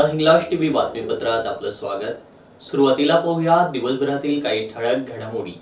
आता माता हिंगलाज टीव्ही बातमीपत्रात आपलं स्वागत. सुरुवातीला पाहूया दिवसभरातील काही ठळक घडामोडी.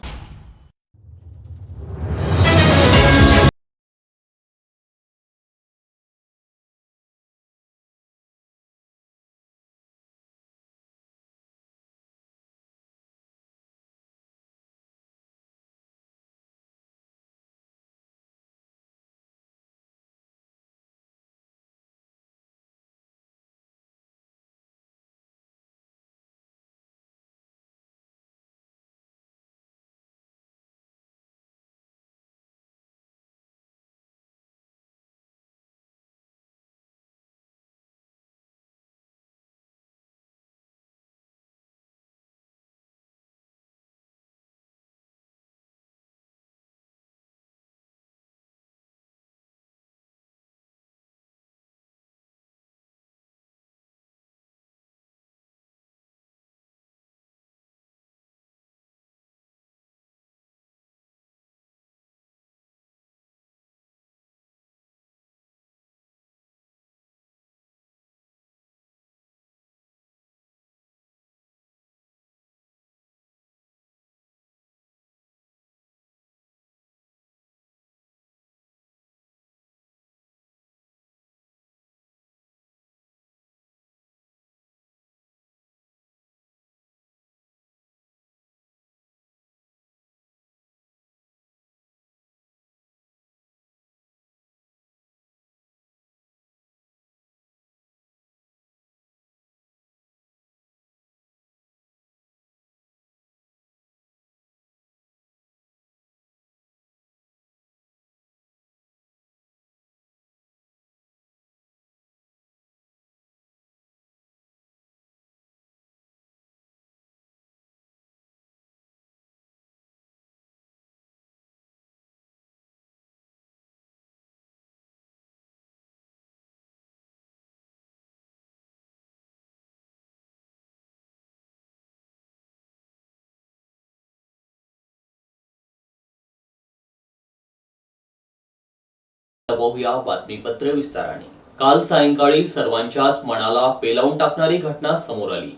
पाहूया बातमीपत्र विस्ताराने. काल सायंकाळी सर्वांच्याच मनाला पेलावून टाकणारी घटना समोर आली.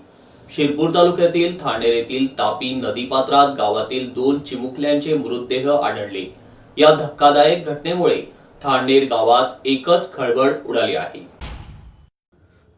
शिरपूर तालुक्यातील थांडेर येथील तापी नदीपात्रात गावातील दोन चिमुकल्यांचे मृतदेह आढळले. या धक्कादायक घटनेमुळे थांडेर गावात एकच खळबळ उडाली आहे.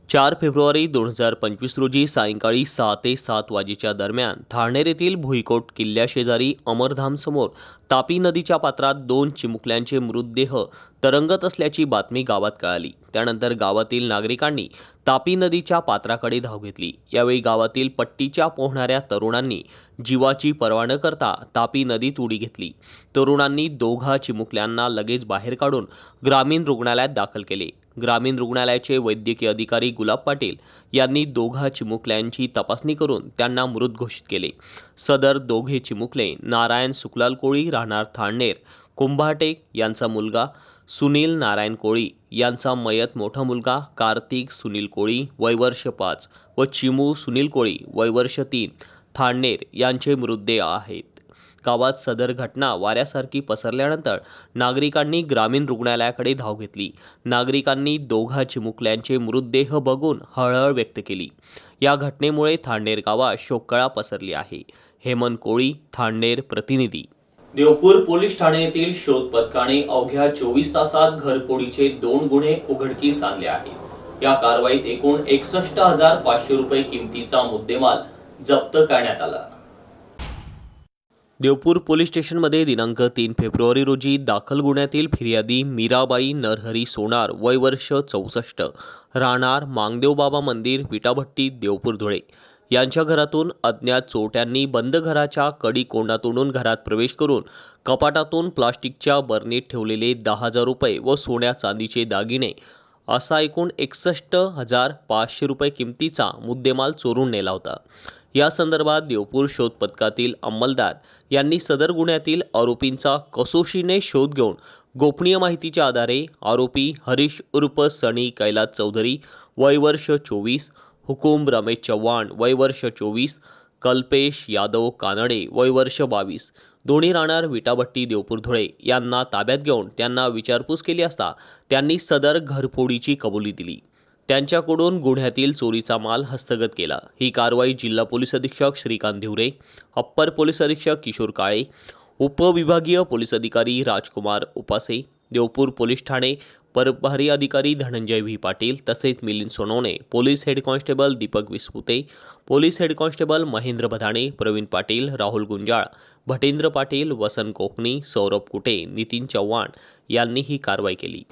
चार फेब्रुवारी दोन हजार पंचवीस रोजी सायंकाळी सहा ते सात वाजेच्या दरम्यान थाळनेर येथील भुईकोट किल्ल्याशेजारी अमरधामसमोर तापी नदीच्या पात्रात दोन चिमुकल्यांचे मृतदेह तरंगत असल्याची बातमी गावात कळाली. त्यानंतर गावातील नागरिकांनी तापी नदीच्या पात्राकडे धाव घेतली. यावेळी गावातील पट्टीच्या पोहणाऱ्या तरुणांनी जीवाची पर्वा न करता तापी नदीत उडी घेतली. तरुणांनी दोघा चिमुकल्यांना लगेच बाहेर काढून ग्रामीण रुग्णालयात दाखल केले. ग्रामीण रुग्णालयाचे वैद्यकीय अधिकारी गुलाब पाटील यांनी दोघा चिमुकल्यांची तपासणी करून त्यांना मृत घोषित केले. सदर दोघे चिमुकले नारायण सुकलाल कोळी राहणार थाळनेर कुंभाटेक यांचा मुलगा सुनील नारायण कोळी यांचा मयत मोठा मुलगा कार्तिक सुनील कोळी वयवर्ष पाच व चिमू सुनील कोळी वयवर्ष तीन थाळनेर यांचे मृतदेह आहेत. गावात सदर घटना वाऱ्यासारखी पसरल्यानंतर नागरिकांनी ग्रामीण रुग्णालयाकडे धाव घेतली. नागरिकांनी दोघा चिमुकल्यांचे मृतदेह बघून हळहळ व्यक्त केली. या घटनेमुळे थांडेर गावात शोककळा पसरली आहे. हेमंत कोळी थांडेर प्रतिनिधी. देवपूर पोलीस ठाणे येथील शोध पथकाने अवघ्या चोवीस तासात घरफोडीचे दोन गुन्हे उघडकीस आणले आहेत. या कारवाईत एकूण एकसष्ट हजार पाचशे रुपये किमतीचा मुद्देमाल जप्त करण्यात आला. देवपूर पोलीस स्टेशनमध्ये दिनांक तीन फेब्रुवारी रोजी दाखल गुन्ह्यातील फिर्यादी मीराबाई नरहरी सोनार वय वर्ष चौसष्ट राहणार मांगदेवबाबा मंदिर विटाभट्टी देवपूर धुळे. यांच्या घरातून अज्ञात चोरट्यांनी बंद घराच्या कडी कोंडातून घरात प्रवेश करून कपाटातून प्लास्टिकच्या बरणीत ठेवलेले दहा हजार रुपये व सोन्या चांदीचे दागिने असा एकूण एकसष्ट हजार पाचशे रुपये किमतीचा मुद्देमाल चोरून नेला होता. या संदर्भात देवपूर शोध पथकातील अंमलदार यांनी सदर गुन्ह्यातील आरोपींचा कसोशीने शोध घेऊन गोपनीय माहितीच्या आधारे आरोपी हरीश उर्फ सनी कैलास चौधरी वय वर्ष चोवीस हुकुम रमेश चव्हाण वय वर्ष चोवीस कल्पेश यादव कानडे वय वर्ष बावीस दोन्ही राहणार विटाभट्टी देवपूर धुळे यांना ताब्यात घेऊन त्यांना विचारपूस केली असता त्यांनी सदर घरफोडीची कबुली दिली. त्यांच्याकडून गुन्ह्यातील चोरीचा माल हस्तगत केला. ही कारवाई जिल्हा पोलीस अधीक्षक श्रीकांत धिवरे अप्पर पोलीस अधीक्षक किशोर काळे उपविभागीय पोलीस अधिकारी राजकुमार उपासे देवपूर पोलीस ठाणे प्रभारी अधिकारी धनंजय व्ही. पाटील तसेच Milind Sonawane police head constable Deepak Vispute police head constable Mahendra Bhadane Pravin Patil Rahul Gunjal Bhatendra Patil Vasant Kokani Saurabh Kute Nitin Chavan यांनी ही कारवाई केली.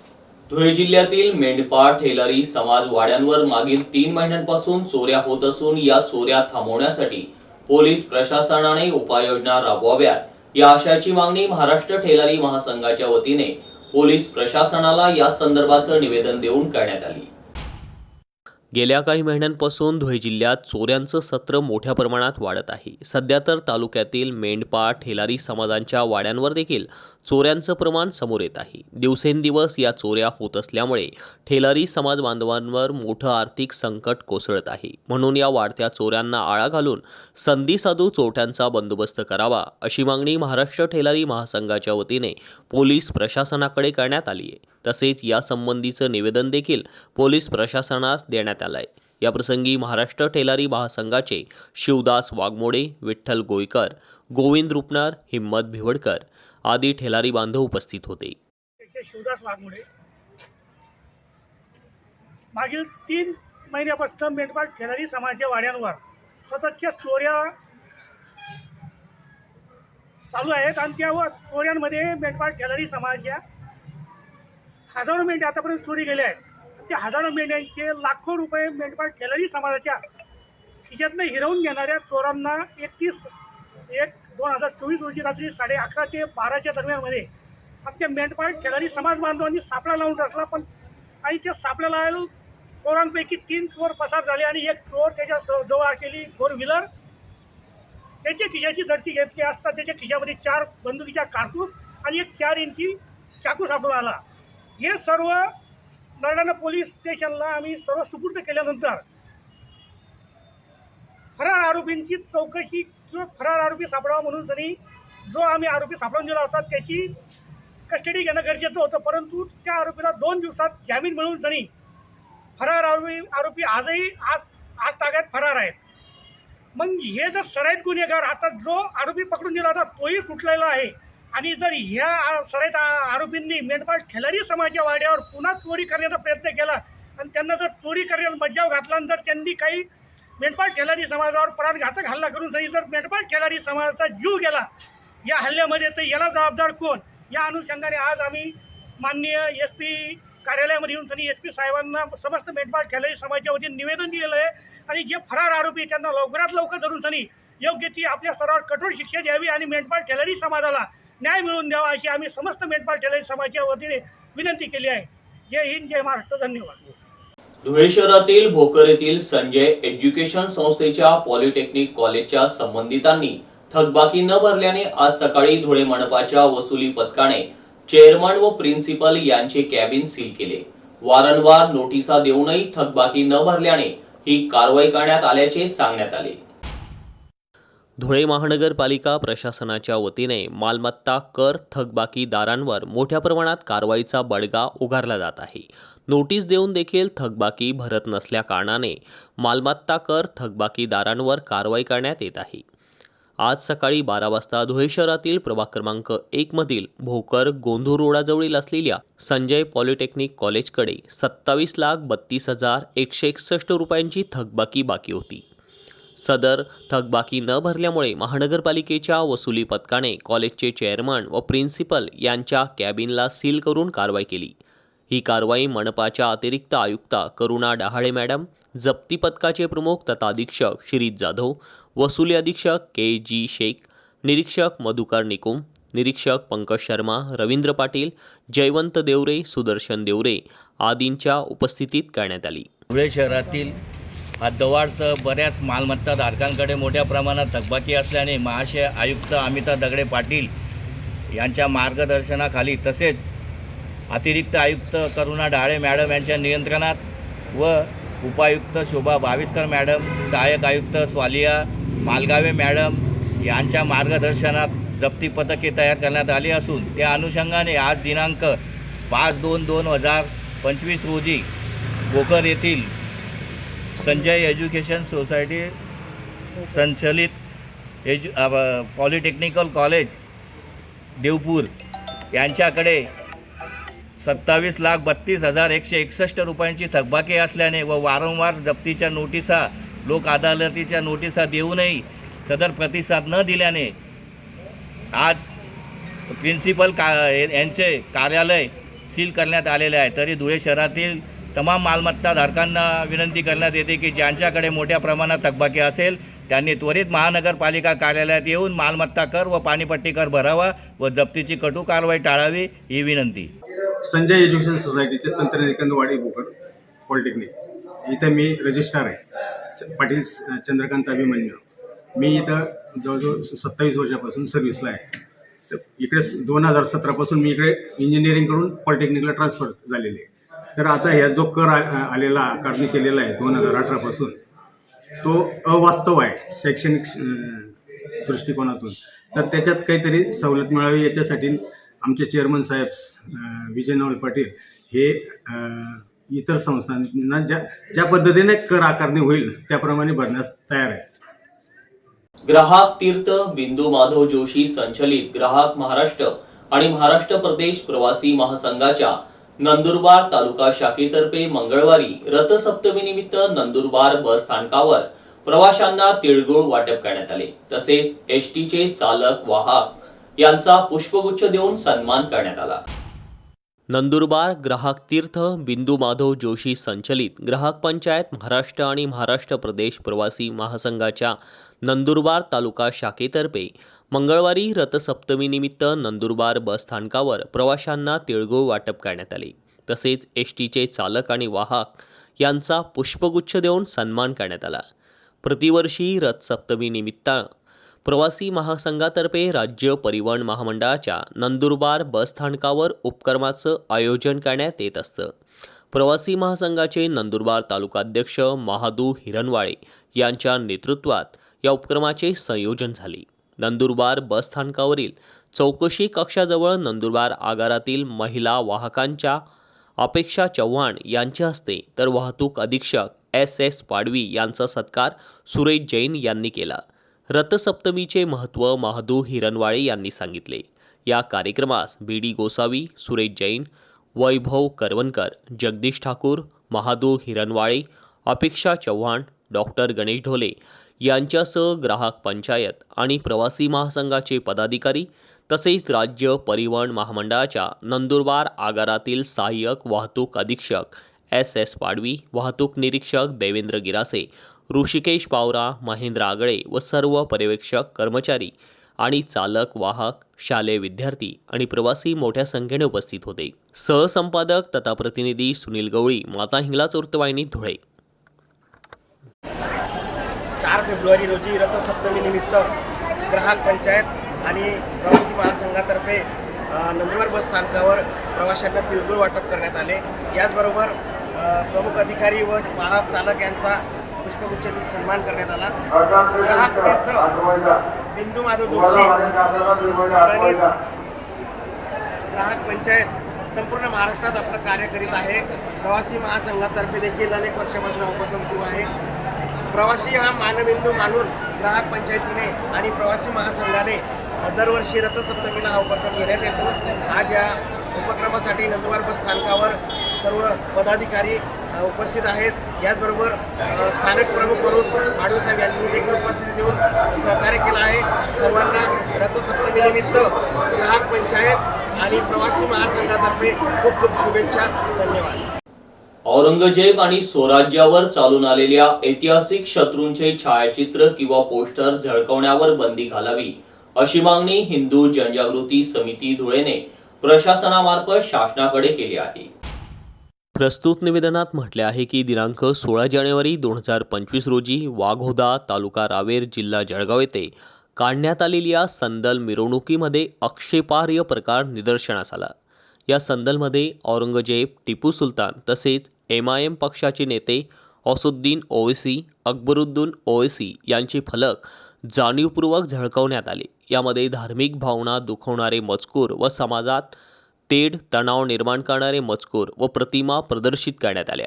धुळे जिल्ह्यातील मेंढपाळ ठेलारी समाज वाड्यांवर मागील तीन महिन्यांपासून चोऱ्या होत असून या चोऱ्या थांबवण्यासाठी पोलीस प्रशासनाने उपाययोजना राबवाव्यात. या आशयाची मागणी महाराष्ट्र ठेलारी महासंघाच्या वतीने पोलीस प्रशासनाला या संदर्भाचं निवेदन देऊन करण्यात आली. गेल्या काही महिन्यांपासून धुळे जिल्ह्यात चोऱ्यांचं सत्र मोठ्या प्रमाणात वाढत आहे. सध्या तर तालुक्यातील मेंढपाळ ठेलारी समाजांच्या वाड्यांवर देखील चोऱ्यांचं प्रमाण समोर येत आहे. दिवसेंदिवस या चोऱ्या होत असल्यामुळे ठेलारी समाज बांधवांवर मोठं आर्थिक संकट कोसळत आहे. म्हणून या वाढत्या चोऱ्यांना आळा घालून संधी साधू चोरट्यांचा बंदोबस्त करावा अशी मागणी महाराष्ट्र ठेलारी महासंघाच्या वतीने पोलीस प्रशासनाकडे करण्यात आली आहे. तसेच यासंबंधीचं निवेदन देखील पोलीस प्रशासनास देण्यात आलं आहे याप्रसंगी महाराष्ट्र ठेलारी महासंघाचे शिवदास वाघमोडे विठ्ठल गोयकर गोविंद रुपनार हिम्मत भिवडकर आदी ठेलारी बांधव उपस्थित होते. शिवदास वाघमोडे. मागील तीन महिन्यापासून मेंढपाळ ठेलारी समाजाच्या वाड्यांवर सततच्या चोऱ्या चालू आहेत आणि त्या चोऱ्यांमध्ये मेंढपाळ ठेलारी समाजाच्या हजारो मेंढ्या आतापर्यंत चोरी गेल्या आहेत. त्या हजारो मेंढ्यांचे लाखो रुपये मेंढपाळ ठेलारी समाजाच्या खिशातनं हिरवून घेणाऱ्या चोरांना एकतीस एक दोन हजार चोवीस रोजी रात्री साडे अकरा ते बाराच्या दरम्यानमध्ये आमच्या मेंढपाळ खेळाडी समाज बांधवांनी सापळा लावून रचला पण आणि त्या सापळ्याला चोरांपैकी तीन चोर पसार झाले आणि एक चोर त्याच्याजवळ असलेली फोर व्हीलर त्याच्या खिशाची झडती घेतली असता त्याच्या खिशामध्ये चार बंदुकीच्या कारतूस आणि एक चार इंची चाकू सापडून आला. हे सर्व नरडाणा पोलीस स्टेशनला आम्ही सर्व सुपूर्द केल्यानंतर फरार आरोपींची चौकशी किंवा फरार आरोपी सापडावा म्हणून तरी जो आम्ही आरोपी सापडून दिला होता त्याची कस्टडी घेणं गरजेचं होतं. परंतु त्या आरोपीला दोन दिवसात जामीन मिळून जणी फरार आरोपी आरोपी आजही आज आज ताब्यात फरार आहेत. मग हे जर सराईत गुन्हेगार आता जो आरोपी पकडून दिला होता तोही सुटलेला आहे. आणि जर ह्या सराईत आरोपींनी मेंढपाळ खेलारी समाजाच्या वाड्यावर पुन्हा चोरी करण्याचा प्रयत्न केला आणि त्यांना जर चोरी करण्याला मज्जाव घातला आणि जर त्यांनी काही मेंढपाळ खेलारी समाजावर प्राणघातक हल्ला करून सही जर मेंढपाळ खेलारी समाजाचा जीव गेला या हल्ल्यामध्ये तर याला जबाबदार कोण? या अनुषंगाने आज आम्ही माननीय एस पी कार्यालयामध्ये येऊन त्यांनी एस पी साहेबांना समस्त मेंढपाळ खेलारी समाजाच्या वतीने निवेदन दिलेलं आहे. आणि जे फरार आरोपी त्यांना लवकरात लवकर धरून त्यांनी योग्य ती आपल्या स्तरावर कठोर शिक्षा द्यावी आणि मेंढपाळ खेलारी समाजाला न्याय मिळवून द्यावा अशी आम्ही समस्त मेंढपाळ खेलारी समाजाच्या वतीने विनंती केली आहे. जय हिंद जय महाराष्ट्र धन्यवाद. धुळे शहरातील भोकर येथील संजय एज्युकेशन संस्थेच्या पॉलिटेक्निक कॉलेजच्या संबंधितांनी थकबाकी न भरल्याने आज सकाळी धुळे मंडपाच्या वसुली पथकाने चेअरमन व प्रिन्सिपल यांचे कॅबिन सील केले. वारंवार नोटिसा देऊनही थकबाकी न भरल्याने ही कारवाई करण्यात आल्याचे सांगण्यात आले. धुळे महानगरपालिका प्रशासनाच्या वतीने मालमत्ता कर थकबाकीदारांवर मोठ्या प्रमाणात कारवाईचा बडगा उगारला जात आहे. नोटीस देऊन देखील थकबाकी भरत नसल्याकारणाने मालमत्ता कर थकबाकीदारांवर कारवाई करण्यात येत आहे. आज सकाळी बारा वाजता धुळे शहरातील प्रभाग क्रमांक एकमधील भोकर गोंधू रोडाजवळील असलेल्या संजय पॉलिटेक्निक कॉलेजकडे सत्तावीस लाख बत्तीस हजार एकशे एकसष्ट रुपयांची थकबाकी बाकी होती. सदर थकबाकी न भरल्यामुळे महानगरपालिकेच्या वसुली पथकाने कॉलेजचे चेअरमन व प्रिन्सिपल यांच्या कॅबिनला सील करून कारवाई केली. ही कारवाई मनपाच्या अतिरिक्त आयुक्ता करुणा डहाळे मॅडम जप्ती पथकाचे प्रमुख तथा अधीक्षक जाधव वसुली अधीक्षक के जी शेख निरीक्षक मधुकर निकुम निरीक्षक पंकज शर्मा रवींद्र पाटील जयवंत देवरे सुदर्शन देवरे आदींच्या उपस्थितीत करण्यात आली. धुळे शहरातील हद्दवाढसह बऱ्याच मालमत्ता धारकांकडे मोठ्या प्रमाणात थकबाकी असल्याने महाशय आयुक्त अमिता दगडे पाटील यांच्या मार्गदर्शनाखाली तसेच अतिरिक्त आयुक्त करुणा डाळे मॅडम यांच्या नियंत्रणात व उपायुक्त शोभा भाविस्कर मॅडम सहाय्यक आयुक्त स्वालिया मालगावे मॅडम यांच्या मार्गदर्शनात जप्ती पथके तयार करण्यात आली असून त्या अनुषंगाने आज दिनांक पाच दोन दोन हजार पंचवीस रोजी भोकर येथील संजय एज्युकेशन सोसायटी संचलित एज्यु पॉलिटेक्निकल कॉलेज देवपूर यांच्याकडे सत्तावीस लाख बत्तीस हजार एकशे एकसष्ट रुपयांची थकबाकी असल्याने व वारंवार जप्तीच्या नोटिसा लोक अदालतीच्या नोटिसा देऊनही सदर प्रतिसाद न दिल्याने आज प्रिन्सिपल का यांचे कार्यालय सील करण्यात आलेले आहे. तरी धुळे शहरातील तमाम मालमत्ताधारकांना विनंती करण्यात येते की ज्यांच्याकडे मोठ्या प्रमाणात थकबाकी असेल त्यांनी त्वरित महानगरपालिका कार्यालयात येऊन मालमत्ता कर व पाणीपट्टी कर भरावा व जप्तीची कटू कारवाई टाळावी ही विनंती. संजय एज्युकेशन सोसायटीचे तंत्रनिकेंद्रवाडी भोकर पॉलिटेक्निक. इथं मी रजिस्ट्रार आहे. च- पाटील चंद्रकांत अभिमन्यू. मी इथं जवळजवळ सत्तावीस वर्षापासून सर्व्हिसला आहे. तर इकडे दोन हजार सतरापासून मी इकडे इंजिनिअरिंग करून पॉलिटेक्निकला ट्रान्सफर झालेले आहे. तर आता ह्या जो कर आ- आलेला आकारणी केलेला आहे दोन हजार अठरापासून तो अवास्तव आहे शैक्षणिक दृष्टिकोनातून. तर त्याच्यात काहीतरी सवलत मिळावी याच्यासाठी आमचे चेअरमन साहेब विजय नवल पाटील हे इतर संस्थांना ज्या ज्या पद्धतीने कर आकारणी होईल त्याप्रमाणे भरण्यास तयार आहे ग्राहक तीर्थ बिंदू माधव जोशी संचलित ग्राहक महाराष्ट्र आणि महाराष्ट्र प्रदेश प्रवासी महासंघाच्या नंदुरबार तालुका शाखेतर्फे मंगळवारी रथसप्तमीनिमित्त नंदुरबार बस स्थानकावर प्रवाशांना तिळगुळ वाटप करण्यात आले. तसेच एस चे चालक वाहक यांचा पुष्पगुच्छ देऊन सन्मान करण्यात आला. नंदुरबार ग्राहक तीर्थ बिंदू माधव जोशी संचलित ग्राहक पंचायत महाराष्ट्र आणि महाराष्ट्र प्रदेश प्रवासी महासंघाच्या नंदुरबार तालुका शाखेतर्फे मंगळवारी रथसप्तमीनिमित्त नंदुरबार बस स्थानकावर प्रवाशांना तिळगुळ वाटप करण्यात आले. तसेच एस टीचे चालक आणि वाहक यांचा पुष्पगुच्छ देऊन सन्मान करण्यात आला. प्रतिवर्षी रथसप्तमीनिमित्त प्रवासी महासंघातर्फे राज्य परिवहन महामंडळाच्या नंदुरबार बस स्थानकावर उपक्रमाचं आयोजन करण्यात येत असतं. प्रवासी महासंघाचे नंदुरबार तालुकाध्यक्ष महादू हिरणवाळे यांच्या नेतृत्वात या उपक्रमाचे संयोजन झाले. नंदुरबार बस स्थानकावरील चौकशी कक्षाजवळ नंदुरबार आगारातील महिला वाहकांच्या अपेक्षा चव्हाण यांच्या हस्ते तर वाहतूक अधीक्षक एस एस पाडवी यांचा सत्कार सुरेश जैन यांनी केला. रथसप्तमीचे महत्त्व महादू हिरणवाळे यांनी सांगितले. या कार्यक्रमास B D Gosavi Suresh Jain Vaibhav Karavankar Jagdish Thakur Mahadu Hiranwale Apeksha Chavan doctor Ganesh Dhole यांच्यासह ग्राहक पंचायत आणि प्रवासी महासंघाचे पदाधिकारी तसेच राज्य परिवहन महामंडळाच्या नंदुरबार आगारातील सहाय्यक वाहतूक अधीक्षक एस एस पाडवी वाहतूक निरीक्षक देवेंद्र गिरासे ऋषिकेश पावरा महेंद्र आगळे व सर्व पर्यवेक्षक कर्मचारी आणि चालक वाहक शालेय विद्यार्थी आणि प्रवासी मोठ्या संख्येने उपस्थित होते. सहसंपादक तथा प्रतिनिधी सुनील गवळी माता हिंगलाच वृत्तवाहिनी धुळे. चार फेब्रुवारी रोजी रथसप्तमी निमित्त ग्राहक पंचायत आणि प्रवासी महासंघातर्फे नंदुरबार बस स्थानकावर प्रवाशांना तिळगुळ वाटप करण्यात आले. याचबरोबर प्रमुख अधिकारी व वाहक चालक यांचा पुष्पगुच्छ सन्मान करण्यात आला. ग्राहक तीर्थ बिंदू माधव जोशी ग्राहक पंचायत संपूर्ण महाराष्ट्रात आपलं कार्य करीत आहे. प्रवासी महासंघातर्फे देखील अनेक वर्षापासून उपक्रम सुरू आहे. प्रवासी हा मानबिंदू मानून ग्राहक पंचायतीने आणि प्रवासी महासंघाने दरवर्षी रथसप्तमीला हा उपक्रम घेण्यात येतो. आज या उपक्रमासाठी नंदुरबार बस स्थानकावर सर्व पदाधिकारी उपस्थित आहेत. याचबरोबर स्थानिक प्रमुख म्हणून पाडवीसाहेब यांनी देखील उपस्थिती देऊन सहकार्य केलं आहे. सर्वांना रथसप्तमीनिमित्त ग्राहक पंचायत आणि प्रवासी महासंघातर्फे खूप खूप शुभेच्छा. धन्यवाद. औरंगजेब आणि स्वराज्यावर चालून आलेल्या ऐतिहासिक शत्रूंचे छायाचित्र किंवा पोस्टर झळकवण्यावर बंदी घालावी अशी मागणी हिंदू जनजागृती समिती धुळेने प्रशासनामार्फत शासनाकडे केली आहे. प्रस्तुत निवेदनात म्हटले आहे की दिनांक सोळा जानेवारी दोन हजार पंचवीस रोजी वाघोदा तालुका रावेर जिल्हा जळगाव येथे काढण्यात आलेल्या संदल मिरवणुकीमध्ये आक्षेपार्ह प्रकार निदर्शनास आला. या संदलमध्ये औरंगजेब टिपू सुलतान तसेच एम आय एम पक्षाचे नेते असुद्दीन ओवेसी अकबरुद्दीन ओवेसी यांचे फलक जाणीवपूर्वक झळकवण्यात आले. यामध्ये धार्मिक भावना दुखवणारे मजकूर व समाजात तेढ तणाव निर्माण करणारे मजकूर व प्रतिमा प्रदर्शित करण्यात आल्या.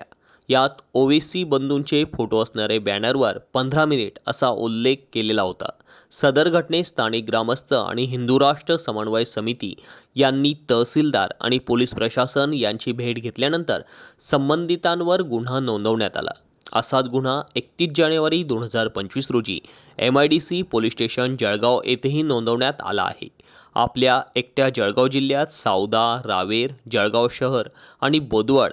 यात ओवेसी बंधूंचे फोटो असणारे बॅनरवर पंधरा मिनिट असा उल्लेख केलेला होता. सदर घटनेत स्थानिक ग्रामस्थ आणि हिंदू राष्ट्र समन्वय समिती यांनी तहसीलदार आणि पोलीस प्रशासन यांची भेट घेतल्यानंतर संबंधितांवर गुन्हा नोंदवण्यात आला. असाच गुन्हा एकतीस जानेवारी दोन हजार पंचवीस रोजी M I D C police station Jalgaon येथेही नोंदवण्यात आला आहे. आपल्या एकट्या जळगाव जिल्ह्यात सावदा रावेर जळगाव शहर आणि बोदवड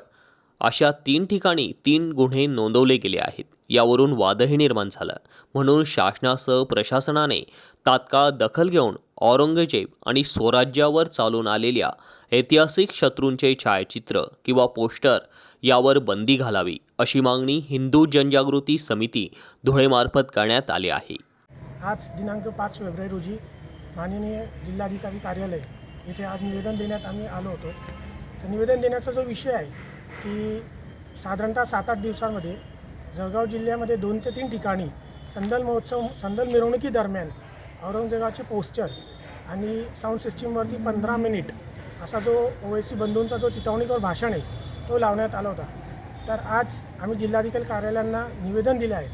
अशा तीन ठिकाणी तीन गुन्हे नोंदवले गेले आहेत. यावरून वादही निर्माण झाला. म्हणून शासनासह प्रशासनाने तात्काळ दखल घेऊन औरंगजेब आणि स्वराज्यावर चालून आलेल्या ऐतिहासिक शत्रूंचे छायाचित्र किंवा पोस्टर यावर बंदी घालावी अशी मागणी हिंदू जनजागृती समिती धुळेमार्फत करण्यात आली आहे. आज दिनांक पाच फेब्रुवारी रोजी माननीय जिल्हाधिकारी कार्यालय येथे आज निवेदन देण्यात आम्ही आलो होतो. तर निवेदन देण्याचा जो विषय आहे की साधारणतः सात आठ दिवसांमध्ये जळगाव जिल्ह्यामध्ये दोन ते तीन ठिकाणी संदल महोत्सव संदल मिरवणुकीदरम्यान औरंगजेबाचे पोस्टर आणि साऊंड सिस्टीमवरती पंधरा मिनिट असा जो ओवेसी बंधूंचा जो चितवणीकर भाषण आहे तो लावण्यात आला होता. तर आज आम्ही जिल्हाधिकारी कार्यालयांना निवेदन दिले आहे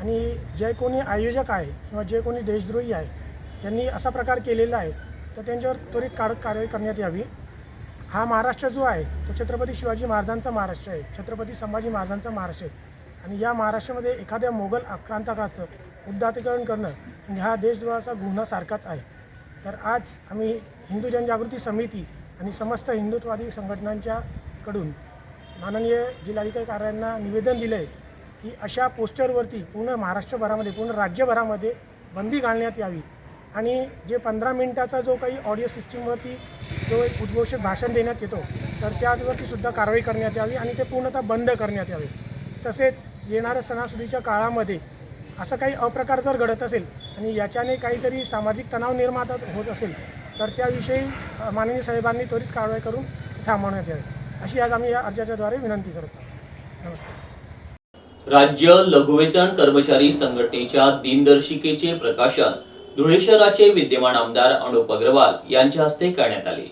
आणि जे कोणी आयोजक आहे किंवा जे कोणी देशद्रोही आहे त्यांनी असा प्रकार केलेला आहे तर त्यांच्यावर त्वरित कार कारवाई करण्यात यावी. हा महाराष्ट्र जो आहे तो छत्रपती शिवाजी महाराजांचा महाराष्ट्र आहे छत्रपती संभाजी महाराजांचा महाराष्ट्र आहे. आणि या महाराष्ट्रामध्ये एखाद्या मोगल आक्रांतकाचं उद्दातीकरण करणं म्हणजे हा देशद्रोहाचा गुन्हा सारखाच आहे. तर आज आम्ही हिंदू जनजागृती समिती आणि समस्त हिंदुत्ववादी संघटनांच्याकडून माननीय जिल्हाधिकारी कार्यालयांना निवेदन दिलं आहे की अशा पोस्टरवरती पूर्ण महाराष्ट्रभरामध्ये पूर्ण राज्यभरामध्ये बंदी घालण्यात यावी. आणि जे पंधरा मिनिटाचा जो काही ऑडिओ सिस्टीमवरती जो एक उद्घोषित भाषण देण्यात येतो तर त्यावरती सुद्धा कारवाई करण्यात यावी आणि ते पूर्णतः बंद करण्यात यावे. तसेच येणाऱ्या सणासुदीच्या काळामध्ये असं काही अप्रकार जर घडत असेल आणि याच्याने काहीतरी सामाजिक तणाव निर्माण होत असेल तर त्याविषयी माननीय साहेबांनी त्वरित कारवाई करून थांबवण्यात यावी. अशी आज आम्ही या अर्जाच्याद्वारे विनंती करत. आहोत नमस्कार. राज्य लघुवेतन कर्मचारी संघटनेच्या दिनदर्शिकेचे प्रकाशन धुळे शहराचे विद्यमान आमदार अनुप अग्रवाल यांच्या हस्ते करण्यात आले.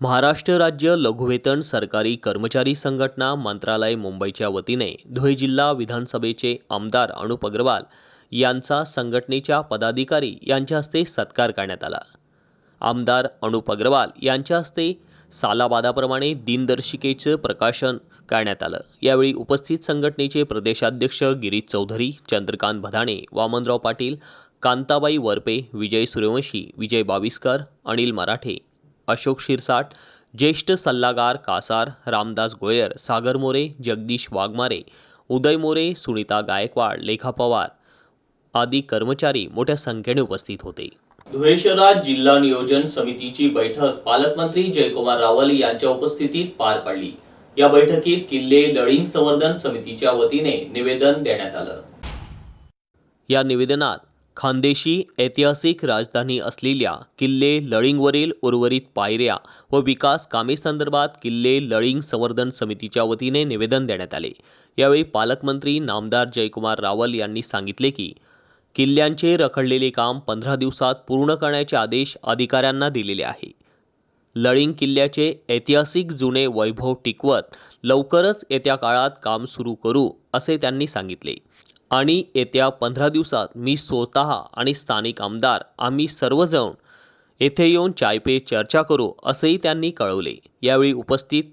महाराष्ट्र राज्य लघुवेतन सरकारी कर्मचारी संघटना मंत्रालय मुंबईच्या वतीने धुळे जिल्हा विधानसभेचे आमदार अनुप अग्रवाल यांचा संघटनेच्या पदाधिकारी यांच्या हस्ते सत्कार करण्यात आला. आमदार अनुप अग्रवाल यांच्या हस्ते सालाबादाप्रमाणे दिनदर्शिकेचं प्रकाशन करण्यात आलं. यावेळी उपस्थित संघटनेचे प्रदेशाध्यक्ष गिरीश चौधरी चंद्रकांत भदाणे वामनराव पाटील कांताबाई वरपे विजय सूर्यवंशी विजय बाविस्कर अनिल मराठे अशोक शिरसाट ज्येष्ठ सल्लागार कासार रामदास गोयर सागर मोरे जगदीश वाघमारे उदय मोरे सुनीता गायकवाड लेखा पवार आदी कर्मचारी मोठ्या संख्येने उपस्थित होते. धुळे शहरात जिल्हा नियोजन समितीची बैठक पालकमंत्री जयकुमार रावल यांच्या उपस्थितीत पार पडली. या बैठकीत किल्ले लळिंग संवर्धन समितीच्या वतीने निवेदन देण्यात आलं. या निवेदनात खानदेशी ऐतिहासिक राजधानी असलेल्या किल्ले लळिंगवरील उर्वरित पायऱ्या व विकास कामेसंदर्भात किल्ले लळिंग संवर्धन समितीच्या वतीने निवेदन देण्यात आले. यावेळी पालकमंत्री नामदार जयकुमार रावल यांनी सांगितले की किल्ल्यांचे रखडलेले काम पंधरा दिवसात पूर्ण करण्याचे आदेश अधिकाऱ्यांना दिलेले आहे. लळिंग किल्ल्याचे ऐतिहासिक जुने वैभव टिकवत लवकरच येत्या काळात काम सुरू करू असे त्यांनी सांगितले. आणि येत्या पंधरा दिवसात मी स्वतः आणि स्थानिक आमदार आम्ही सर्वजण येथे येऊन चायपे चर्चा करू असेही त्यांनी कळवले. यावेळी उपस्थित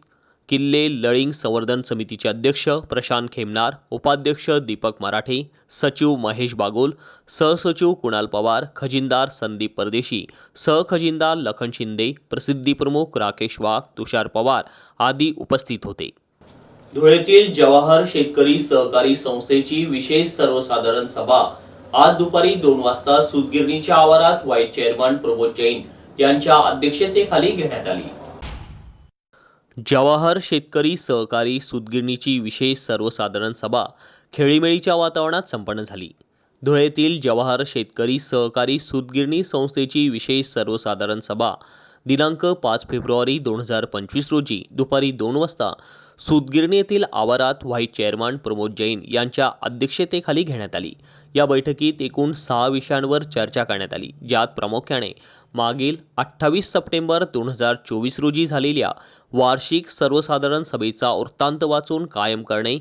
किल्ले लळिंग संवर्धन समितीचे अध्यक्ष प्रशांत खेमनार उपाध्यक्ष दीपक मराठे सचिव महेश बागोल सहसचिव कुणाल पवार खजिनदार संदीप परदेशी सहखजिनदार लखन शिंदे प्रसिद्धी प्रमुख राकेश वाघ तुषार पवार आदी उपस्थित होते. धुळेतील जवाहर शेतकरी सहकारी संस्थेची विशेष सर्वसाधारण सभा आज दुपारी दोन वाजता सुदगिरणीच्या आवारात व्हाईस चेअरमन प्रमोद जैन यांच्या अध्यक्षतेखाली घेण्यात आली. जवाहर शेतकरी सहकारी सुतगिरणीची विशेष सर्वसाधारण सभा खेळीमेळीच्या वातावरणात संपन्न झाली. धुळेतील जवाहर शेतकरी सहकारी सुतगिरणी संस्थेची विशेष सर्वसाधारण सभा दिनांक पाच फेब्रुवारी दोन हजार पंचवीस रोजी दुपारी दोन वाजता सुतगिरणी येथील आवारात व्हाईस चेअरमन प्रमोद जैन यांच्या अध्यक्षतेखाली घेण्यात आली. या बैठकीत एकूण सहा विषयांवर चर्चा करण्यात आली ज्यात प्रामुख्याने मागील अठ्ठावीस सप्टेंबर दोन हजार चोवीस रोजी झालेल्या वार्षिक सर्वसाधारण सभेचा वृत्तांत वाचून कायम करणे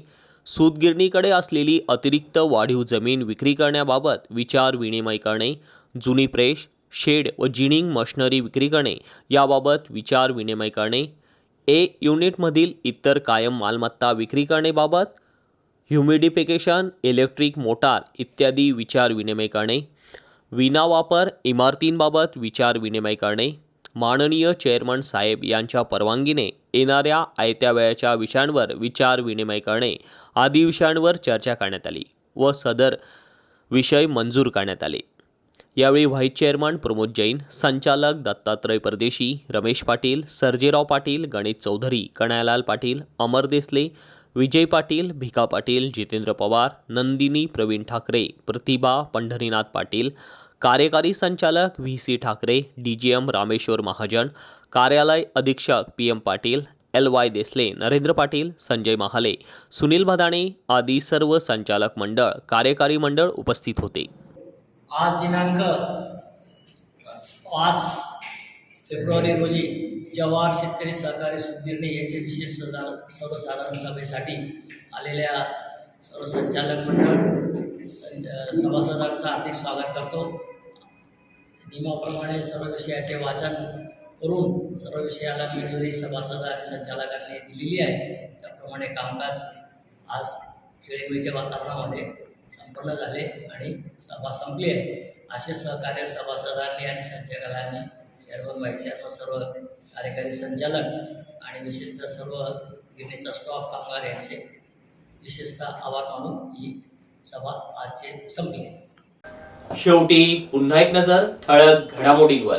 सूतगिरणीकडे असलेली अतिरिक्त वाढीव जमीन विक्री करण्याबाबत विचार विनिमय करणे जुनी प्रेस शेड व जिनिंग मशिनरी विक्री करणे याबाबत विचार विनिमय करणे ए युनिटमधील इतर कायम मालमत्ता विक्री करण्याबाबत ह्युमिडिफिकेशन इलेक्ट्रिक मोटार इत्यादी विचार विनिमय करणे. विनावापर इमारतींबाबत विचार विनिमय करणे. माननीय चेअरमन साहेब यांच्या परवानगीने येणाऱ्या आयत्या वेळाच्या विषयांवर विचार विनिमय करणे आदी विषयांवर चर्चा करण्यात आली व सदर विषय मंजूर करण्यात आले. यावेळी व्हाईस चेअरमन प्रमोद जैन संचालक दत्तात्रय परदेशी रमेश पाटील सर्जेराव पाटील गणेश चौधरी कणायालाल पाटील अमर देसले विजय पाटील भिका पाटील जितेंद्र पवार नंदिनी प्रवीण ठाकरे प्रतिभा पंढरीनाथ पाटील कार्यकारी संचालक V C Thackeray D G M Rameshwar Mahajan कार्यालय अधीक्षक P M Patil L Y Desale Narendra Patil Sanjay Mahale Sunil Bhadane आदी सर्व संचालक मंडळ कार्यकारी मंडळ उपस्थित होते. आज दिनांक पाच फेब्रुवारी रोजी जवाहर शेतकरी सहकारी सुदगिरणी यांचे विशेष सदा सर्वसाधारण सभेसाठी आलेल्या सर्व संचालक मंडळ संच सभासदांचं हार्दिक स्वागत करतो. नियमाप्रमाणे सर्व विषयाचे वाचन करून सर्व विषयाला मंजुरी सभासद आणि संचालकांनी दिलेली आहे. त्याप्रमाणे कामकाज आज खेळीमेळीच्या वातावरणामध्ये संपन्न झाले आणि सभा संपली आहे. असे सहकार्य सभासदांनी आणि संचालकांनी चेअरमन व्हाईस चेअरमन सर्व कार्यकारी संचालक आणि विशेषतः सर्व गिरणीचा स्टॉफ कामगार यांचे विशेषतः आभार मानून ही सभा आजचे संपली आहे. शेवटी पुन्हा एक नजर ठळक घडामोडींवर.